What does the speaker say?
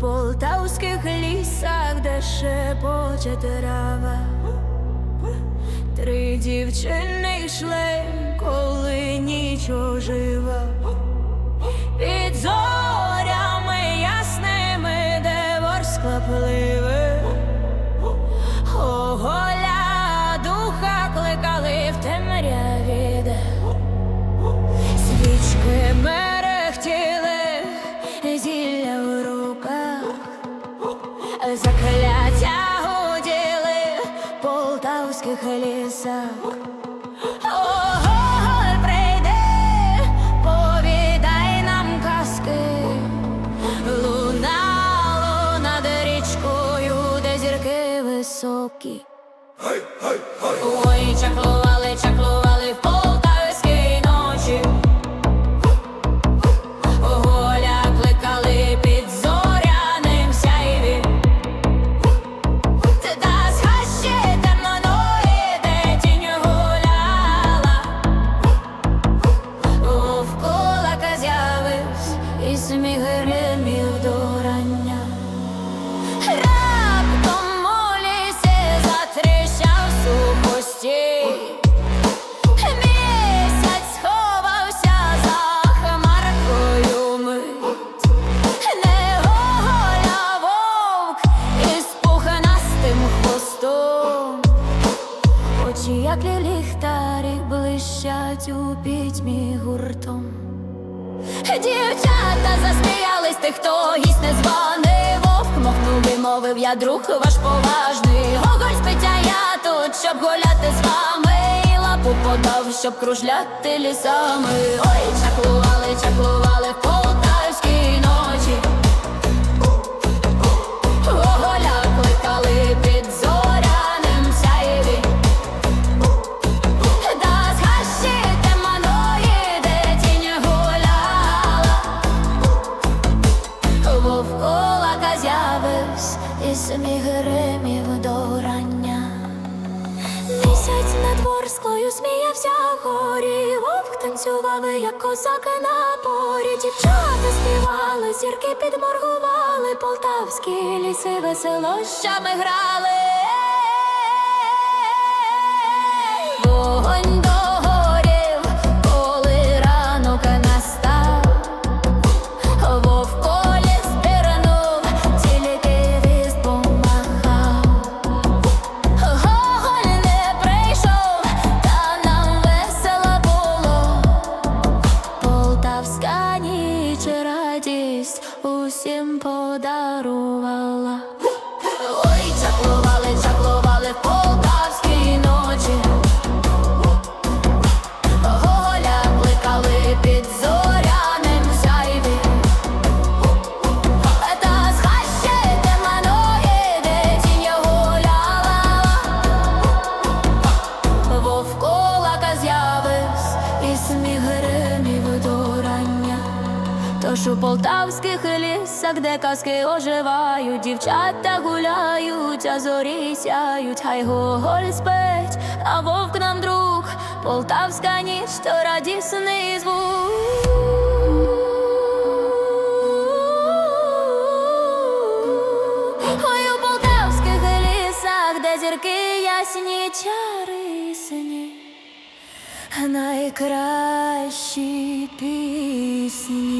Полтавських лісах, де шепоче трава, три дівчини йшли, коли ніч ожива. Пливе, Оголя духа кликали в темряві, де свічки мерехтіли, зілля в руках, закляття гуділи в полтавських лісах. Ой, чаклували, чаклували в полтавській ночі. Голя кликали під зоряним сяйві. Та з хащі темноної, де тінь гуляла. Вовкулака з'явився і сміх гримів до рання. Блищать у пітьмі гуртом. Дівчата засміялись тих, хто? Гість не званий Вовк і мовив, я друг ваш поважний Гоголь спиття я тут, щоб гуляти з вами. І лапу подав, щоб кружляти лісами. Ой, чаклували, чаклували сміх гримів до рання. Місяць над ворсклою сміявся горі, вовк танцювали, як козаки на порі. Дівчата співали, зірки підморгували, полтавські ліси веселощами грали. Усім подарувала. Ой, чаклували, чаклували в полтавській ночі. Гоголя кликали під зоряним сяйві. Та з хащі темної, де тінь гуляла. Вовкулака з'явився і сміх. Тож у полтавських лісах, де казки оживають, дівчата гуляють, а зорі сяють, хай гоголь спить, а вовк нам друг, полтавська ніч, то радісний звук. Ой, у полтавських лісах, де зірки ясні чари найкращі пісні.